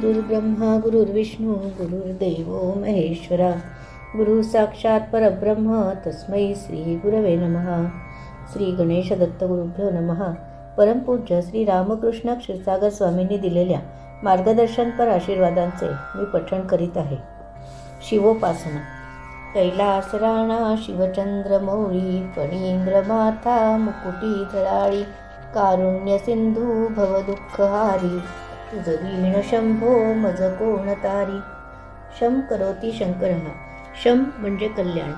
गुरुर्ब्रह्मा गुरुर्विष्णू गुरुर्देव महेश्वरा. गुरु साक्षात परब्रह्म तस्मै श्री गुरवे नमः. श्री गणेश दत्त गुरुभ्यो नमः. परमपूज्य श्री रामकृष्ण क्षीरसागर स्वामींनी दिलेल्या मार्गदर्शनपर आशीर्वादांचे मी पठण करीत आहे. शिवोपासना. कैलास राणा शिवचंद्र मौळी फणींद्र माथा मुकुटी झळाळी कारुण्य सिंधू भवदुःखहारी तुझ वीण शंभो मज कोण तारी? शम करोती शंकर शम म्हणजे कल्याण.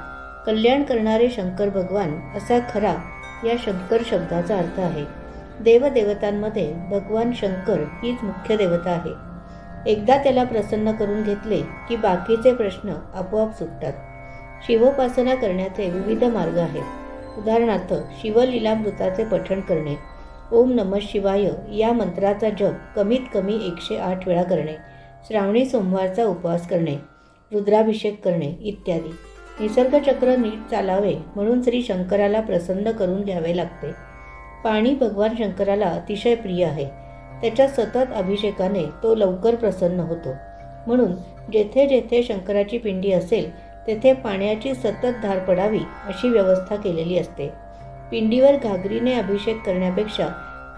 कल्याण करणारे शंकर भगवान असा खरा या शंकर शब्दाचा अर्थ आहे. देवदेवतांमध्ये भगवान शंकर हीच मुख्य देवता आहे. एकदा त्याला प्रसन्न करून घेतले की बाकीचे प्रश्न आपोआप सुटतात. शिवोपासना करण्याचे विविध मार्ग आहेत. उदाहरणार्थ शिवलीलामृताचे पठण करणे. ओम नम शिवाय या मंत्राचा जप कमीत कमी एकशे आठ वेळा करणे श्रावणी सोमवारचा उपवास करणे रुद्राभिषेक करणे इत्यादी. निसर्गचक्र नीट चालावे म्हणून श्री शंकराला प्रसन्न करून घ्यावे लागते. पाणी भगवान शंकराला अतिशय प्रिय आहे. त्याच्या सतत अभिषेकाने तो लवकर प्रसन्न होतो. म्हणून जेथे जेथे शंकराची पिंडी असेल तेथे पाण्याची सतत धार पडावी अशी व्यवस्था केलेली असते. पिंडीवर घागरीने अभिषेक करण्यापेक्षा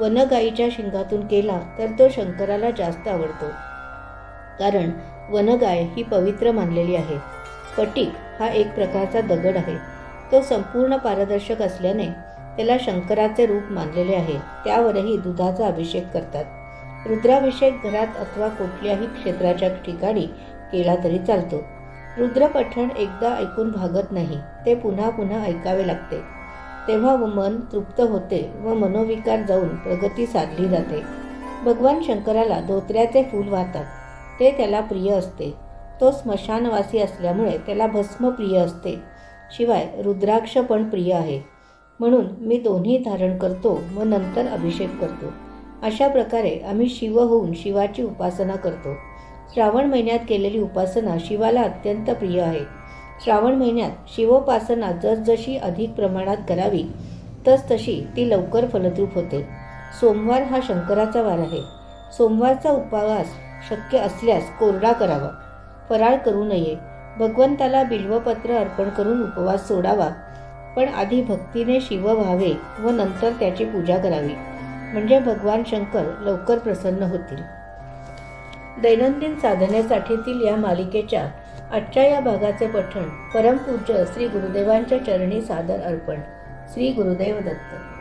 वनगाईच्या शिंगातून केला तर तो शंकराला जास्त आवडतो. कारण वनगाय ही पवित्र मानलेली आहे. स्फटिक हा एक प्रकारचा दगड आहे. तो संपूर्ण पारदर्शक असल्याने त्याला शंकराचे रूप मानलेले आहे. त्यावरही दुधाचा अभिषेक करतात. रुद्राभिषेक घरात अथवा कुठल्याही क्षेत्राच्या ठिकाणी केला तरी चालतो. रुद्रपठण एकदा ऐकून भागत नाही. ते पुन्हा पुन्हा ऐकावे लागते. तेव्हा मन तृप्त होते व मनोविकार जाऊन प्रगती साधली जाते. भगवान शंकराला धोत्र्याचे फूल वाहतात. ते त्याला प्रिय असते. तो स्मशानवासी असल्यामुळे त्याला भस्म प्रिय असते. शिवाय रुद्राक्ष पण प्रिय आहे. म्हणून मी दोन्ही धारण करतो व नंतर अभिषेक करतो. अशा प्रकारे आम्ही शिव होऊन शिवाची उपासना करतो. श्रावण महिन्यात केलेली उपासना शिवाला अत्यंत प्रिय आहे. श्रावण महिन्यात शिवोपासना जसजशी अधिक प्रमाणात करावी तस तशी ती लवकर फलद्रूप होते. सोमवार हा शंकराचा वार आहे. सोमवारचा उपवास शक्य असल्यास कोरडा करावा. फराळ करू नये. भगवंताला बिल्वपत्र अर्पण करून उपवास सोडावा. पण आधी भक्तीने शिव व्हावे व नंतर त्याची पूजा करावी. म्हणजे भगवान शंकर लवकर प्रसन्न होतील. दैनंदिन साधनेसाठीतील या मालिकेच्या आजच्या या भागाचे पठण परमपूज्य श्री गुरुदेवांच्या चरणी सादर अर्पण श्री गुरुदेव दत्त.